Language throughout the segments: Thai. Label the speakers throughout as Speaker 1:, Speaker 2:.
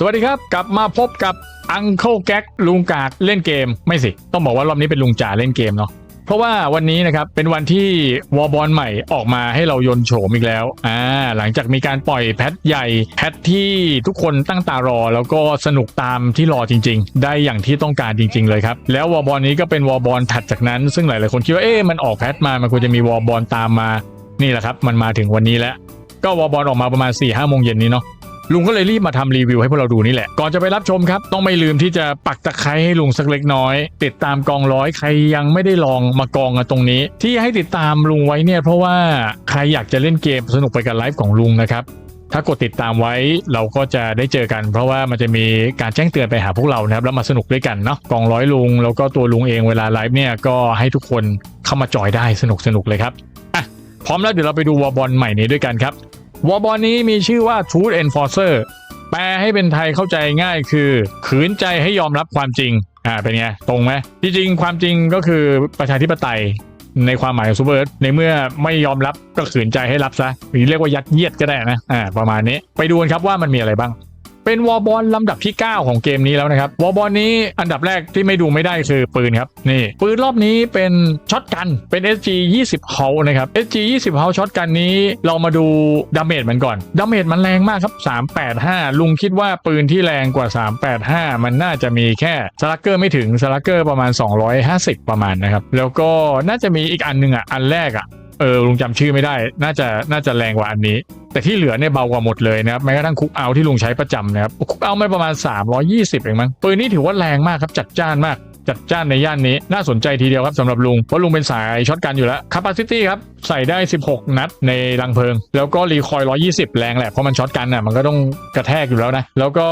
Speaker 1: สวัสดีครับ กลับมาพบกับอังเคิลแก๊กลุงกากเล่นเกมไม่สิ ต้องบอกว่ารอบนี้เป็นลุงจ่าเล่นเกมเนาะเพราะว่าวันนี้นะครับเป็นวันที่วอลบอลใหม่ออกมาให้เรายนโฉมอีกแล้วอ่าหลังจากมีการปล่อยแพทใหญ่ แพทที่ทุกคนตั้งตารอ แล้วก็สนุกตามที่รอจริง ๆ ได้อย่างที่ต้องการจริง ๆ เลยครับ แล้ววอลบอลนี้ก็เป็นวอลบอลถัดจากนั้น ซึ่งหลายๆคนคิดว่าเอ๊ะมันออกแพทมามันควรจะมีวอลบอลตามมานี่แหละครับ มันมาถึงวันนี้แล้วก็วอลบอลออกมาประมาณ4ี่ห้าโมงเย็นนี้เนาะ ลุงก็เลยรีบมาทำรีวิวให้พวกเราดูนี่แหละ ก่อนจะไปรับชมครับ ต้องไม่ลืมที่จะปักตะไคร้ให้ลุงสักเล็กน้อย ติดตามกองร้อยใครยังไม่ได้ลองมากองกันตรงนี้ ที่ให้ติดตามลุงไว้เนี่ยเพราะว่าใครอยากจะเล่นเกมสนุกไปกับไลฟ์ของลุงนะครับถ้ากดติดตามไว้เราก็จะได้เจอกัน เพราะว่ามันจะมีการแจ้งเตือนไปหาพวกเรานะครับแล้วมาสนุกด้วยกันเนาะกองร้อยลุงแล้วก็ตัวลุงเองเวลาไลฟ์เนี่ยก็ให้ทุกคนเข้ามาจอยได้สนุกสนุกเลยครับอะพร้อมแล้วเดี๋ยวเราไปดูวอลบอลใหม่นี้ด้วยกันครับ วอบอลนี้มีชื่อว่า Truth Enforcer แปลให้เป็นไทยเข้าใจง่ายคือ ขืนใจให้ยอมรับความจริง อ่าเป็นไง ตรงไหมที่จริงความจริงก็คือประชาธิปไตยในความหมายของซูเปอร์ในเมื่อไม่ยอมรับก็ขืนใจให้รับซะหรือเรียกว่ายัดเยียดก็ได้นะอ่าประมาณนี้ ไปดูกันครับว่ามันมีอะไรบ้าง เป็นวอลบอลลำดับที่ 9 ของเกมนี้แล้วนะครับวอลบอลนี้อันดับแรกที่ไม่ดูไม่ได้คือปืนครับนี่ปืนรอบนี้เป็นช็อตกันเป็น SG 20 h u l นะครับ SG 20 h u l ช็อตกันนี้เรามาดูดาเมจมันก่อนดาเมจมันแรงมากครับ 385 ลุงคิดว่าปืนที่แรงกว่า 385 มันน่าจะมีแค่สลักเกอร์ไม่ถึงสลักเกอร์ประมาณ 250 ประมาณนะครับ แล้วก็น่าจะมีอีกอันหนึงอะอันแรกอะเออลุงจำชื่อไม่ได้ น่าจะน่าจะแรงกว่าอันนี้ แต่ที่เหลือเนี่ยเบากว่าหมดเลยนะครับแม้กระทั่งคุกเอาที่ลุงใช้ประจำนะครับคุกเอาไม่ประมาณ 320เองมั้งปืนนี้ถือว่าแรงมากครับจัดจ้านมากจัดจ้านในย่านนี้น่าสนใจทีเดียวครับสำหรับลุงเพราะลุงเป็นสายช็อตกันอยู่แล้ว capacity ครับใส่ได้ 16 นัดในรังเพลิง แล้วก็รีคอยล์120 แรงแหละเพราะมันช็อตกันอะมันก็ต้องกระแทกอยู่แล้วนะ แล้วก็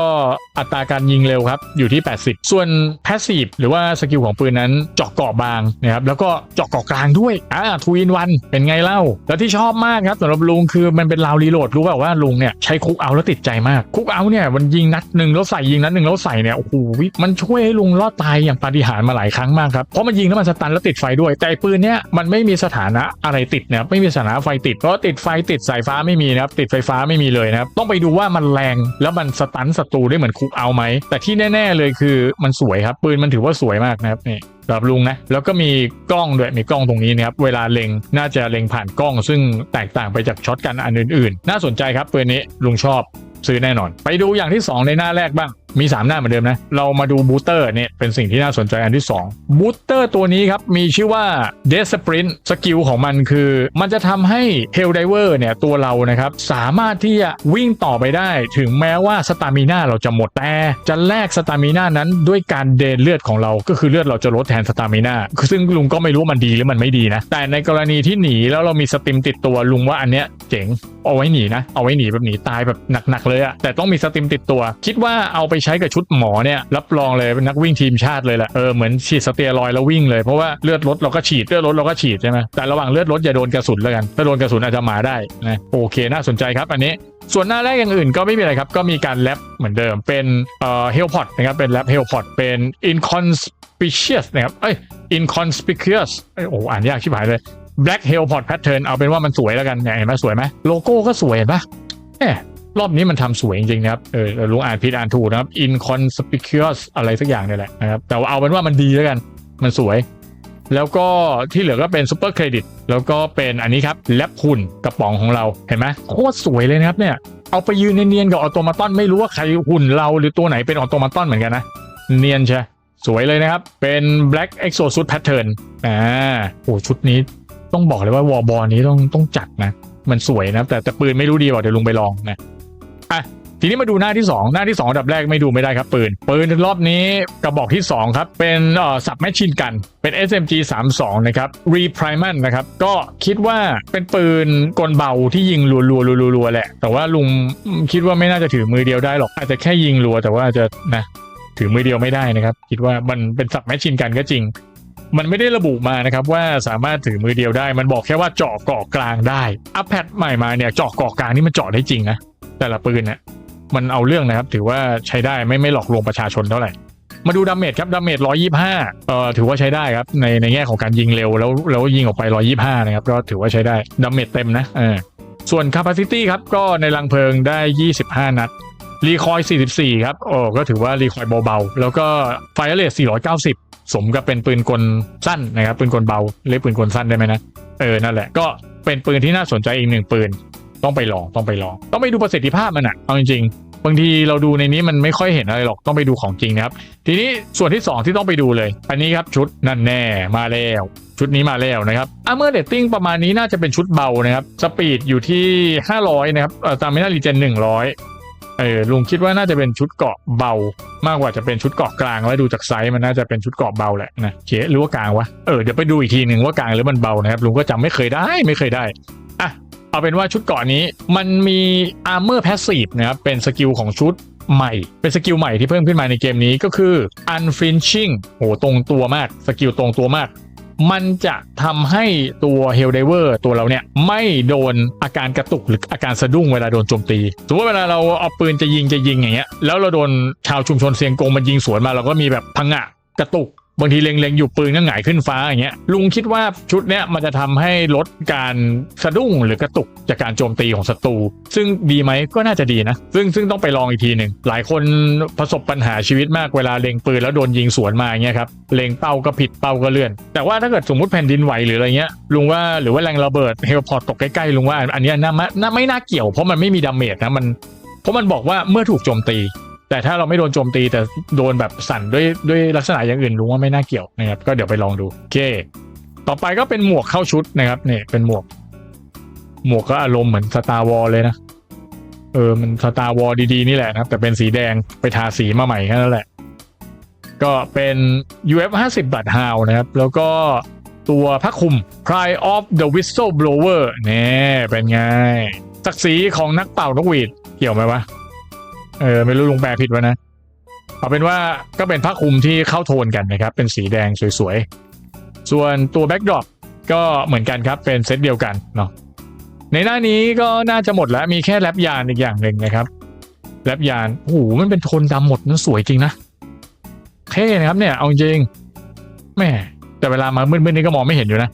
Speaker 1: อัตราการยิงเร็วครับ อยู่ที่ 80 ส่วน passive หรือว่าสกิลของปืนนั้นเจาะเกาะบางนะครับแล้วก็เจาะเกาะกลางด้วยอ่าทูอินวันเป็นไงเล่า แล้วที่ชอบมากครับสำหรับลุงคือมันเป็นราวรีโหลดรู้เปล่าว่าลุงเนี่ยใช้คุกเอาแล้วติดใจมาก คุกเอาเนี่ยมันยิงนัดหนึ่งแล้วใส่ยิงนัดหนึ่งแล้วใส่เนี่ยโอ้โหมันช่วยให้ลุงรอดตายอย่างปาฏิหาริย์มาหลายครั้งมากครับเพราะมันยิงแล้วมันสตันแล้วติดไฟด้วย แต่ปืนเนี่ยมันไม่มีสถานะอะไรติติดนะครับไม่มีสถานะไฟติดเพราะติดไฟติดสายฟ้าไม่มีนะครับติดไฟฟ้าไม่มีเลยนะครับต้องไปดูว่ามันแรงแล้วมันสตันศัตรูได้เหมือนคุกเอาไหมแต่ที่แน่ ๆเลยคือมันสวยครับปืนมันถือว่าสวยมากนะครับนี่สำหรับลุงนะแล้วก็มีกล้องด้วยมีกล้องตรงนี้นะครับเวลาเล็งน่าจะเล็งผ่านกล้อง ซึ่งแตกต่างไปจากช็อตกันอันอื่นๆ น่าสนใจครับปืนนี้ลุงชอบซื้อแน่นอน ไปดูอย่างที่ 2 ในหน้าแรกบ้าง มี 3 หน้าเหมือนเดิมนะ เรามาดูบูสเตอร์เนี่ยเป็นสิ่งที่น่าสนใจอันที่2บูสเตอร์ตัวนี้ครับ มีชื่อว่า d e s p r i n t สกิลของมันคือ มันจะทำให้ Hell Diver เนี่ยตัวเรานะครับ สามารถที่จะวิ่งต่อไปได้ ถึงแม้ว่าสตามิน่าเราจะหมดแต่จะแลกสตามิน่านั้นด้วยการเดนเลือดของเรา ก็คือเลือดเราจะลดแทนสตามิน่าซึ่งลุงก็ไม่รู้มันดีหรือมันไม่ดีนะแต่ในกรณีที่หนีแล้วเรามีสติมติดตัวลุงว่าอันเนี้ยเจ๋ง เอาไว้หนีนะ เอาไว้หนีแบบหนีตายแบบหนักๆเลยอะแต่ต้องมีสติมติดตัว คิดว่าเอาไปใช้กับชุดหมอเนี่ยรับรองเลยเป็นนักวิ่งทีมชาติเลยแหละเออเหมือนฉีดสเตียรอย์แล้ววิ่งเลยเพราะว่าเลือดลดเราก็ฉีดเลือดลดเราก็ฉีดใช่ไหมแต่ระหว่างเลือดลดอย่าโดนกระสุนแล้วกันถ้าโดนกระสุนอาจจะมาได้นะโอเคน่าสนใจครับอันนี้ส่วนหน้าแรกอย่างอื่นก็ไม่มีอะไรครับ ก็มีการแรปเหมือนเดิมเป็นเอ่อเฮลพอดนะครับ เป็นแรปเฮลพอดเป็น inconspicuous นะครับ เอ้ย inconspicuous เอ้ยโอ้อ่านยากชิบหายเลย Black Hell Pot Pattern เอาเป็นว่ามันสวยแล้วกันเห็นไหมสวยไหมโลโก้ก็สวยเห็นปะแหมรอบนี้มันทำสวยจริงๆนะครับ เออลุงอ่านผิดอ่านถูกนะครับ inconspicuous อะไรสักอย่างเนี่ยแหละนะครับ แต่ว่าเอาเป็นว่ามันดีแล้วกัน มันสวย แล้วก็ที่เหลือก็เป็นซูเปอร์เครดิต แล้วก็เป็นอันนี้ครับแลบหุ่นกระป๋องของเรา เห็นไหมโคตรสวยเลยนะครับเนี่ย เอาไปยืนเนียนๆกับออโตมาตอนไม่รู้ว่าใครหุ่นเราหรือตัวไหนเป็นออโตมาตอนเหมือนกันนะ เนียนใช่ สวยเลยนะครับ เป็น Black Exosuit Pattern อ่า โอ้ชุดนี้ ต้องบอกเลยว่าวอบอลนี้ต้องต้องจัดนะ มันสวยนะ แต่แต่ปืนไม่รู้ดีกว่าเดี๋ยวลุงไปลองนะอะทีนี้มาดูหน้าที่ 2 หน้าที่2อันดับแรกไม่ดูไม่ได้ครับ ปืน ปืนรอบนี้กระบอกที่ 2 ครับ เป็นเอ่อสับแมชชินกันเป็น SMG 32 นะครับ Repriman นะครับ ก็คิดว่าเป็นปืนกลเบาที่ยิงรัวๆรัวๆแหละ แต่ว่าลุงคิดว่าไม่น่าจะถือมือเดียวได้หรอก อาจจะแค่ยิงรัวแต่ว่าอาจจะนะถือมือเดียวไม่ได้นะครับ คิดว่ามันเป็นสับแมชชินกันก็จริง มันไม่ได้ระบุมานะครับว่าสามารถถือมือเดียวได้ มันบอกแค่ว่าเจาะเกาะกลางได้อัพแพดใหม่มาเนี่ยเจาะเกาะกลางนี่มันเจาะได้จริงนะแต่ละปืนเนี่ยมันเอาเรื่องนะครับถือว่าใช้ได้ไม่ไม่หลอกลวงประชาชนเท่าไหร่มาดูดาเมจครับดาเมจ125เอ่อถือว่าใช้ได้ครับในในแง่ของการยิงเร็วแล้วแล้วยิงออกไป 125 นะครับ ก็ถือว่าใช้ได้ดาเมจเต็มนะเออส่วน capacity ครับก็ในรังเพลิงได้ 25 นัดรีคอย 44 ครับโอ้ก็ถือว่ารีคอยเบาๆ แล้วก็ไฟเรท490 สมกับเป็นปืนกลสั้นนะครับ ปืนกลเบาเรียกปืนกลสั้นได้ไหมนะเออนั่นแหละก็เป็นปืนที่น่าสนใจอีกหนึ่งปืน ต้องไปลองต้องไปลอง ต้องไปดูประสิทธิภาพมันอะเอาจริงๆบางทีเราดูในนี้มันไม่ค่อยเห็นอะไรหรอกต้องไปดูของจริงนะครับ ทีนี้ส่วนที่ 2 ที่ต้องไปดูเลย อันนี้ครับชุดนั่นแน่มาแล้วชุดนี้มาแล้วนะครับอาร์เมอร์เดตติ้งประมาณนี้น่าจะเป็นชุดเบานะครับ สปีดอยู่ที่ 500 นะครับเอ่อตามไม่น่ารีเจน100 เออลุงคิดว่าน่าจะเป็นชุดเกาะเบามากกว่าจะเป็นชุดเกาะกลางแล้วดูจากไซส์มันน่าจะเป็นชุดเกาะเบาแหละนะเขหรือว่ากลางวะเออเดี๋ยวไปดูอีกทีหนึ่งว่ากลางหรือมันเบานะครับลุงก็จำไม่เคยได้ไม่เคยได้อะเอาเป็นว่าชุดเกาะนี้มันมีอาร์เมอร์แพสซีฟนะครับเป็นสกิลของชุดใหม่เป็นสกิลใหม่ที่เพิ่มขึ้นมาในเกมนี้ก็คือ unflinching โหตรงตัวมากสกิลตรงตัวมาก มันจะทำให้ตัวเฮลไดเวอร์ตัวเราเนี่ยไม่โดนอาการกระตุกหรืออาการสะดุ้งเวลาโดนโจมตีสมมติว่าเวลาเราเอาปืนจะยิงจะยิงอย่างเงี้ยแล้วเราโดนชาวชุมชนเสียงโกงมันยิงสวนมาเราก็มีแบบพังอะกระตุก บางทีเล็งๆ อยู่ปืนก็หงายขึ้นฟ้าอย่างเงี้ยลุงคิดว่าชุดเนี้ยมันจะทำให้ลดการสะดุ้งหรือกระตุกจากการโจมตีของศัตรู ซึ่งดีไหมก็น่าจะดีนะ ซึ่งซึ่งต้องไปลองอีกทีหนึ่งหลายคนประสบปัญหาชีวิตมากเวลาเล็งปืนแล้วโดนยิงสวนมาอย่างเงี้ยครับเล็งเป้าก็ผิดเป้าก็เลื่อน แต่ว่าถ้าเกิดสมมติแผ่นดินไหวหรืออะไรเงี้ยลุงว่าหรือว่าแรงระเบิดเฮลพอร์ตตกใกล้ๆลุงว่าอันนี้น่าน่าไม่น่าเกี่ยวเพราะมันไม่มีดาเมจนะมันเพราะมันบอกว่าเมื่อถูกโจมตี แต่ถ้าเราไม่โดนโจมตีแต่โดนแบบสั่นด้วยด้วยลักษณะอย่างอื่นลุงว่าไม่น่าเกี่ยวนะครับ ก็เดี๋ยวไปลองดูโอเค ต่อไปก็เป็นหมวกเข้าชุดนะครับเนี่ยเป็นหมวก หมวกก็อารมณ์เหมือนสตาร์วอลเลยนะเออมันสตาร์วอลดีๆนี่แหละนะครับ แต่เป็นสีแดงไปทาสีมาใหม่แค่นั้นแหละ ก็เป็น UF 50 b l o o d h o u n d นะครับ แล้วก็ตัวผ้าคลุม Pride of the Whistleblower เนี่ยเป็นไงศักดิ์ศรีของนักเป่านกหวีดเกี่ยวไหมวะ เออไม่รู้ลุงแปลผิดวะนะเอาเป็นว่าก็เป็นผ้าคลุมที่เข้าโทนกันนะครับ เป็นสีแดงสวยๆ ส่วนตัวแบ็กดรอปก็เหมือนกันครับเป็นเซตเดียวกันเนาะในหน้านี้ก็น่าจะหมดแล้วมีแค่แรปยานอีกอย่างหนึ่งนะครับแรปยานโอ้โหมันเป็นโทนดำหมดมันสวยจริงนะเท่นะครับเนี่ยเอาจริงแม่แต่เวลามามืดๆนี่ก็มองไม่เห็นอยู่นะ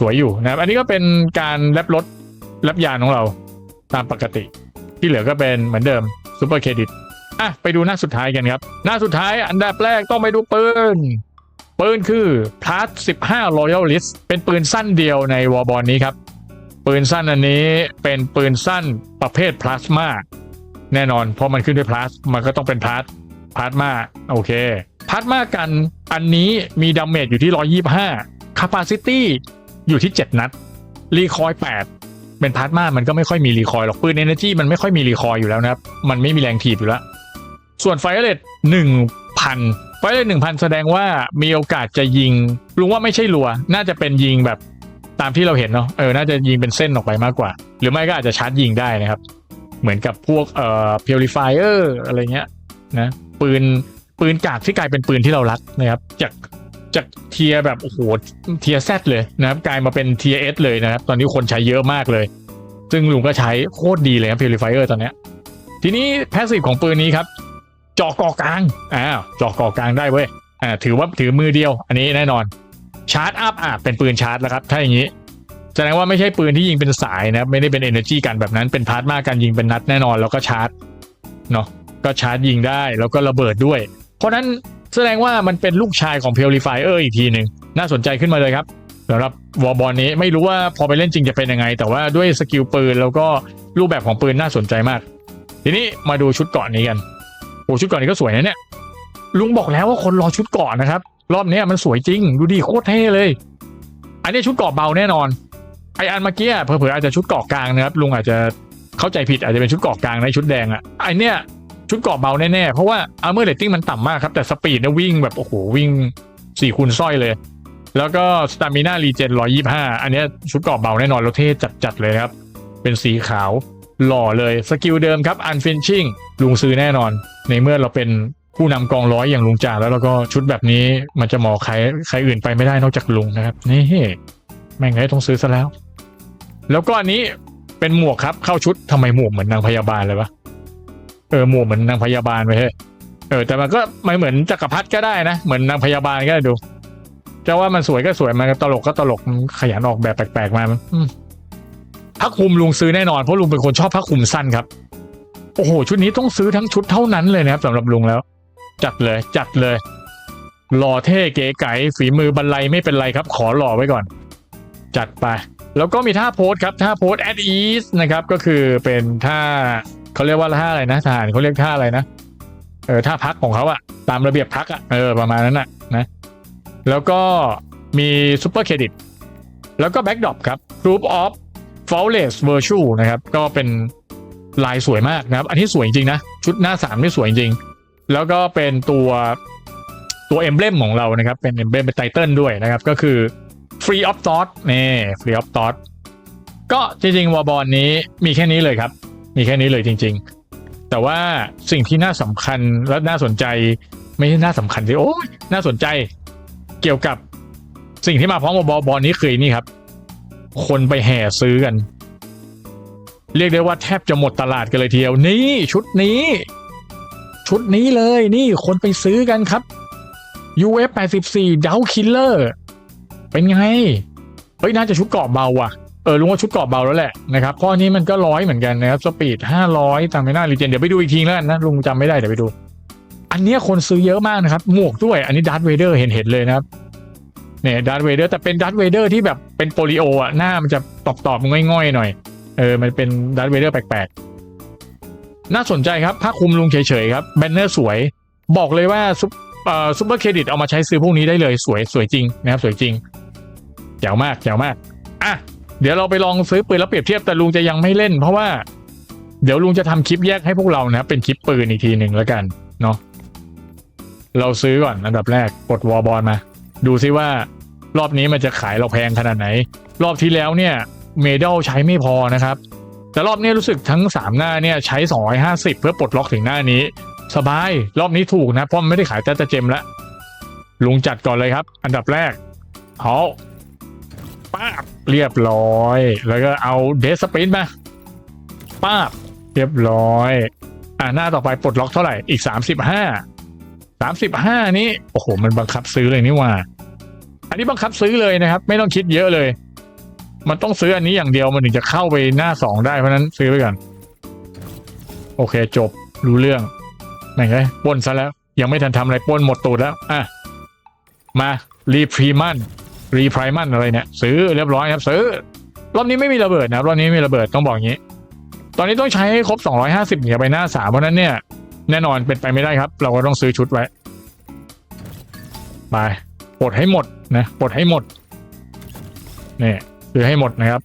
Speaker 1: สวยอยู่นะครับ อันนี้ก็เป็นการแรปรถแรปยานของเราตามปกติ ที่เหลือก็เป็นเหมือนเดิม ซูเปอร์เครดิตอะไปดูหน้าสุดท้ายกันครับ หน้าสุดท้ายอันดับแรกต้องไปดูปืน ปืนคือ Plus 15 Royalist เป็นปืนสั้นเดียวในวอร์บอลนี้ครับ ปืนสั้นอันนี้เป็นปืนสั้นประเภทพลาสมาแน่นอนเพราะมันขึ้นด้วยพลาสมันก็ต้องเป็นพลาสพลาสมาโอเคพลาสมากันอันนี้มีดาเมจอยู่ที่ 125 Capacity อยู่ที่ 7 นัดรีคอย8 เป็นพลาสมามันก็ไม่ค่อยมีรีคอยหรอกปืน Energy มันไม่ค่อยมีรีคอยอยู่แล้วนะครับ มันไม่มีแรงถีบอยู่แล้ว ส่วนไฟเรท1,000ไฟเรท1,000แสดงว่ามีโอกาสจะยิงลุงว่าไม่ใช่รัว น่าจะเป็นยิงแบบตามที่เราเห็นเนาะเออน่าจะยิงเป็นเส้นออกไปมากกว่า หรือไม่ก็อาจจะชาร์จยิงได้นะครับ เหมือนกับพวกเอ่อ purifier อะไรเงี้ยนะปืนปืนกากที่กลายเป็นปืนที่เรารักนะครับ จาก จากเทียแบบโอ้โหเทียแซเลยนะครับกลายมาเป็นเทียเอสเลยนะครับ ตอนนี้คนใช้เยอะมากเลย ซึ่งลุงก็ใช้โคตรดีเลยครับ purifier ตอนเนี้ยทีนี้แพสซีฟของปืนนี้ครับเจาะก่อกลางอ้าวเจาะก่อกลางได้เว้ยอ่าถือว่าถือมือเดียว อันนี้แน่นอนชาร์จอัพอะเป็นปืนชาร์จแล้วครับ ถ้าอย่างนี้แสดงว่าไม่ใช่ปืนที่ยิงเป็นสายนะไม่ได้เป็น energy กันแบบนั้นเป็นพาร์ทมาการยิงเป็นนัดแน่นอนแล้วก็ชาร์จเนาะก็ชาร์จยิงได้แล้วก็ระเบิดด้วย เพราะนั้น แสดงว่ามันเป็นลูกชายของ purifier อีกทีหนึ่งน่าสนใจขึ้นมาเลยครับสำหรับวอร์บอลนี้ไม่รู้ว่าพอไปเล่นจริงจะเป็นยังไง แต่ว่าด้วยสกิลปืนแล้วก็รูปแบบของปืนน่าสนใจมาก ทีนี้มาดูชุดเกาะนี้กันโอ้ชุดเกาะนี้ก็สวยนะเนี่ยลุงบอกแล้วว่าคนรอชุดเกาะนะครับ รอบนี้มันสวยจริง ดูดิโคตรเท่เลย อันนี้ชุดเกาะเบาแน่นอนไออันเมื่อกี้เผลอๆอาจจะชุดเกาะกลางนะครับลุงอาจจะเข้าใจผิดอาจจะเป็นชุดเกาะกลางในชุดแดงอะไอเนี้ย ชุดเกาะเบาแน่ๆ เพราะว่าอาร์เมอร์เรตติ้งมันต่ำมากครับ แต่สปีดเนี่ยวิ่งแบบ โอ้โห วิ่งสี่คูณสร้อยเลย แล้วก็สตามิน่ารีเจนร้อยี่ห้าอันนี้ชุดเกาะเบาแน่นอนแล้วเท่จัดๆเลยครับ เป็นสีขาวหล่อเลยสกิลเดิมครับอันฟินชิ่งลุงซื้อแน่นอน ในเมื่อเราเป็นผู้นำกองร้อยอย่างลุงจ่าแล้วแล้วก็ชุดแบบนี้มันจะเหมอใครใครอื่นไปไม่ได้นอกจากลุงนะครับนี่แม่งไงต้องซื้อซะแล้ว แล้วก็อันนี้เป็นหมวกครับเข้าชุดทำไมหมวกเหมือนนางพยาบาลเลยวะ เออหมวกเหมือนนางพยาบาลไปเฮ้ยเออแต่มันก็ไม่เหมือนจักรพรรดิก็ได้นะ เหมือนนางพยาบาลก็ได้ดูจะว่ามันสวยก็สวยมันตลกก็ตลกมันขยันออกแบบแปลกๆมามันอืมผ้าคลุมลุงซื้อแน่นอนเพราะลุงเป็นคนชอบผ้าคลุมสั้นครับโอ้โหชุดนี้ต้องซื้อทั้งชุดเท่านั้นเลยนะครับสำหรับลุงแล้ว จัดเลยจัดเลยหล่อเท่เก๋ไก๋ฝีมือบรรลัยไม่เป็นไรครับ ขอหล่อไว้ก่อน จัดไป แล้วก็มีท่าโพสครับท่าโพส at ease นะครับก็คือเป็นท่า เขาเรียกว่าท่าอะไรนะทหารเขาเรียกท่าอะไรนะเออท่าพักของเขาอะตามระเบียบพักอะเออประมาณนั้นอะนะแล้วก็มีซูเปอร์เครดิตแล้วก็แบ็กดรอปครับ Group of Flawless Virtue นะครับ ก็เป็นลายสวยมากนะครับ อันนี้สวยจริงๆนะ ชุดหน้าสามนี่สวยจริง แล้วก็เป็นตัวตัวเอมเบลมของเรานะครับ เป็นเอมเบลมเป็นไตเติลด้วยนะครับ ก็คือ Free of Thought นี่ Free of Thought ก็จริงๆวอบอลนี้มีแค่นี้เลยครับ มีแค่นี้เลยจริง ๆ แต่ว่าสิ่งที่น่าสำคัญและน่าสนใจ ไม่ใช่น่าสำคัญสิโอ้ยน่าสนใจเกี่ยวกับสิ่งที่มาพร้อมกับบอบอลนี้คือนี่ครับ คนไปแห่ซื้อกัน เรียกได้ว่าแทบจะหมดตลาดกันเลยทีเดียวนี่ชุดนี้ ชุดนี้เลยนี่คนไปซื้อกันครับ UF 84 d o u Killer เป็นไง เฮ้ยน่าจะชุดเกาะเบาว่ะ เออลุงว่าชุดเกราะเบาแล้วแหละนะครับเพราะอันนี้มันก็ร้อยเหมือนกันนะครับสปีด500ตามไม่น่ารีเจนเดี๋ยวไปดูอีกทีแล้วนะลุงจำไม่ได้เดี๋ยวไปดู อันนี้คนซื้อเยอะมากนะครับ หมวกด้วย อันนี้ดัตเวเดอร์เห็นเห็นเลยนะครับเนี่ยดัตเวเดอร์แต่เป็นดัตเวเดอร์ที่แบบเป็นโปลิโออะหน้ามันจะตอบตอบง่อยๆหน่อยเออมันเป็นดัตเวเดอร์แปลกๆ น่าสนใจครับผ้าคลุมลุงเฉยๆครับแบนเนอร์สวย บอกเลยว่าซุปเอ่อซุปเปอร์เครดิตเอามาใช้ซื้อพวกนี้ได้เลยสวยสวยจริงนะครับสวยจริงแจ๋วมากแจ๋วมากอะ เดี๋ยวเราไปลองซื้อปืนแล้วเปรียบเทียบแต่ลุงจะยังไม่เล่น เพราะว่า เดี๋ยวลุงจะทำคลิปแยกให้พวกเรานะเป็นคลิปปืนอีกทีหนึ่งแล้วกันเนาะเราซื้อก่อนอันดับแรกกดวอลบอลมา ดูซิว่ารอบนี้มันจะขายเราแพงขนาดไหน รอบที่แล้วเนี่ยเมดัลใช้ไม่พอนะครับ แต่รอบนี้รู้สึกทั้ง 3 หน้าเนี่ยใช้ 250 เพื่อปลดล็อกถึงหน้านี้ สบายรอบนี้ถูกนะ เพราะมันไม่ได้ขายแต่แต่เจมละลุงจัดก่อนเลยครับ อันดับแรกเอาป้าบ เรียบร้อย แล้วก็เอาเดสสปินมาป้าบเรียบร้อย อ่าหน้าต่อไปปลดล็อกเท่าไหร่อีก35 35นี้โอ้โห มันบังคับซื้อเลยนี่ว่า อันนี้บังคับซื้อเลยนะครับ ไม่ต้องคิดเยอะเลย มันต้องซื้ออันนี้อย่างเดียวมันถึงจะเข้าไปหน้าสองได้เพราะนั้นซื้อไปก่อนโอเคจบรู้เรื่องแม่งป้นซะแล้ว ยังไม่ทันทำอะไรป้นหมดตูดแล้ว อะ มารีพรีมัน รีพรมันอะไรเนี่ยซื้อเรียบร้อยครับซื้อรอบนี้ไม่มีระเบิดนะรอบนี้ไม่มีระเบิดต้องบอกอย่างนี้ ตอนนี้ต้องใช้ให้ครบ 250ถึงจะไปหน้าสามเพราะนั้นเนี่ย แน่นอนเป็นไปไม่ได้ครับ เราก็ต้องซื้อชุดไว้ไปปลดให้หมดนะปลดให้หมดเนี่ยซื้อให้หมดนะครับ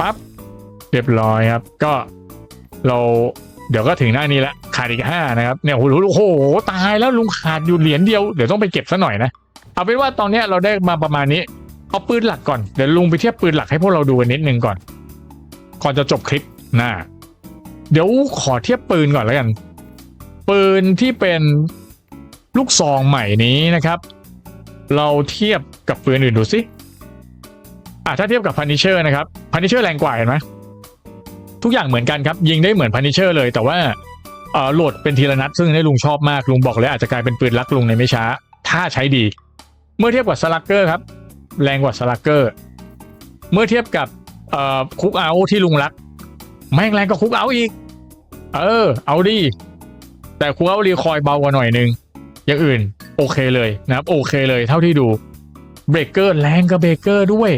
Speaker 1: ปั๊บเรียบร้อยครับ ก็เราเดี๋ยวก็ถึงหน้านี้ล้วขาดอีกห้านะครับเนี่ยโหโอ้โหตายแล้วลุงขาดอยู่เหรียญเดียวเดี๋ยวต้องไปเก็บซะหน่อยนะ เอาเป็นว่าตอนนี้เราได้มาประมาณนี้ เอาปืนหลักก่อน เดี๋ยวลุงไปเทียบปืนหลักให้พวกเราดูกันนิดนึงก่อน ก่อนจะจบคลิปนะเดี๋ยวขอเทียบปืนก่อนแล้วกัน ปืนที่เป็นลูกซองใหม่นี้นะครับ เราเทียบกับปืนอื่นดูสิอะถ้าเทียบกับพันิเชอร์นะครับพันิเชอร์แรงกว่าเห็นไหมทุกอย่างเหมือนกันครับยิงได้เหมือนพันิเชอร์เลย แต่ว่าเออโหลดเป็นทีละนัดซึ่งได้ลุงชอบมากลุงบอกเลยอาจจะกลายเป็นปืนรักลุงในไม่ช้า ถ้าใช้ดี เมื่อเทียบกับสลักเกอร์ครับ แรงกว่าสลักเกอร์ เมื่อเทียบกับคุกเอาที่ลุงรัก แม่งแรงกว่าคุกเอาอีก เออ เอาดี แต่คุกเอารีคอยเบากว่าหน่อยนึง อย่างอื่น โอเคเลยนะครับ โอเคเลยเท่าที่ดูเบรกเกอร์แรงกับเบรกเกอร์ด้วย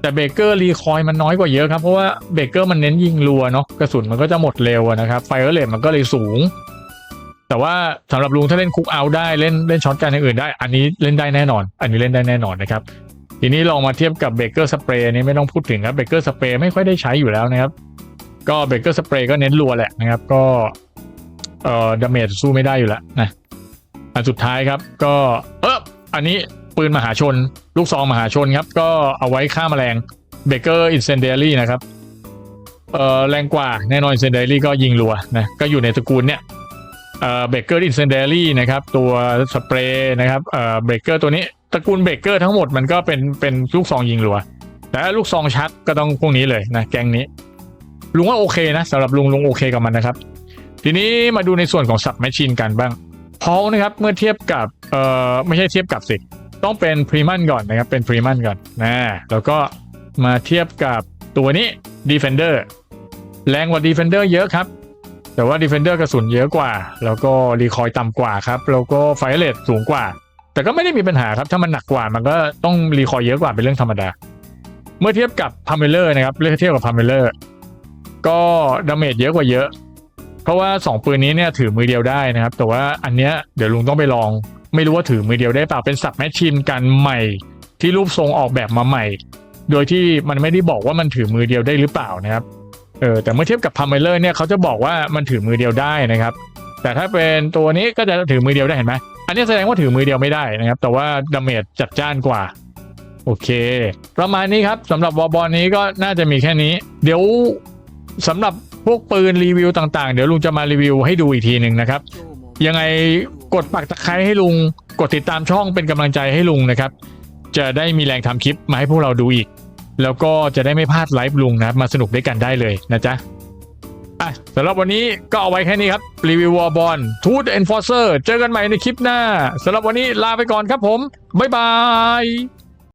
Speaker 1: แต่เบรกเกอร์รีคอยมันน้อยกว่าเยอะครับ เพราะว่าเบรกเกอร์มันเน้นยิงรัวเนาะกระสุนมันก็จะหมดเร็วนะครับไฟเออร์เรทมันก็เลยสูง แต่ว่าสำหรับลุงถ้าเล่นคุกเอาได้เล่นเล่นช็อตกันอย่างอื่นได้ อันนี้เล่นได้แน่นอน อันนี้เล่นได้แน่นอนนะครับทีนี้ลองมาเทียบกับเบเกอร์สเปรย์นี่ไม่ต้องพูดถึงครับเบเกอร์สเปรย์ไม่ค่อยได้ใช้อยู่แล้วนะครับ ก็เบเกอร์สเปรย์ก็เน้นรัวแหละนะครับ ก็เอ่อดาเมจสู้ไม่ได้อยู่แล้วนะอันสุดท้ายครับ ก็เอออันนี้ปืนมหาชน ลูกซองมหาชนครับ ก็เอาไว้ฆ่าแมลงเบเกอร์อินเซนเดอรี่นะครับเอ่อแรงกว่าแน่นอนอินเซนเดอรี่ก็ยิงรัวนะก็อยู่ในตระกูลเนี่ย เอ่อเบเกอร์อินเซนเดอรี่นะครับตัวสเปรย์นะครับเอ่อเบเกอร์ตัวนี้ตระกูลเบเกอร์ทั้งหมดมันก็เป็นเป็นลูกซองยิงรัวแต่ลูกซองชักก็ต้องพวกนี้เลยนะแกงนี้ ลุงว่าโอเคนะสำหรับลุงลุงโอเคกับมันนะครับ ทีนี้มาดูในส่วนของสับแมชชีนกันบ้างพอนะครับเมื่อเทียบกับเอ่อไม่ใช่เทียบกับสิต้องเป็นพรีมันก่อนนะครับเป็นพรีมันก่อนนะแล้วก็มาเทียบกับตัวนี้ Defender แรงกว่า Defender เยอะครับ แต่ว่า Defender กระสุนเยอะกว่า แล้วก็รีคอยต่ำกว่าครับ แล้วก็ไฟเรทสูงกว่า แต่ก็ไม่ได้มีปัญหาครับ ถ้ามันหนักกว่ามันก็ต้องรีคอยเยอะกว่าเป็นเรื่องธรรมดา เมื่อเทียบกับพา m เมเลอร์นะครับเลือกเทียบกับพา m เมเลอร์ก็ดาเมจเยอะกว่าเยอะ เพราะว่า 2 ปืนนี้เนี่ยถือมือเดียวได้นะครับ แต่ว่าอันเนี้ยเดี๋ยวลุงต้องไปลอง ไม่รู้ว่าถือมือเดียวได้เปล่าเป็นสับแมชชีนกันใหม่ ที่รูปทรงออกแบบมาใหม่ โดยที่มันไม่ได้บอกว่ามันถือมือเดียวได้หรือเปล่านะครับ เออแต่เมื่อเทียบกับพา m เมเลอร์เนี่ยเขาจะบอกว่ามันถือมือเดียวได้นะครับ แต่ถ้าเป็นตัวนี้ก็จะถือมือเดียวได้เห็นไหมอันนี้แสดงว่าถือมือเดียวไม่ได้นะครับ แต่ว่าดาเมจจัดจ้านกว่า โอเค ประมาณนี้ครับสำหรับวอบอลนี้ก็น่าจะมีแค่นี้ เดี๋ยวสำหรับพวกปืนรีวิวต่างๆ เดี๋ยวลุงจะมารีวิวให้ดูอีกทีหนึ่งนะครับ ยังไงกดปักตะไคร้ให้ลุง กดติดตามช่องเป็นกำลังใจให้ลุงนะครับ จะได้มีแรงทำคลิปมาให้พวกเราดูอีก แล้วก็จะได้ไม่พลาดไลฟ์ลุงนะครับมาสนุกด้วยกันได้เลยนะจ๊ะอะสำหรับวันนี้ก็เอาไว้แค่นี้ครับรีวิววอลบอลทูตเอนฟอร์เซอร์เจอกันใหม่ในคลิปหน้าสำหรับวันนี้ลาไปก่อนครับผม บ๊ายบาย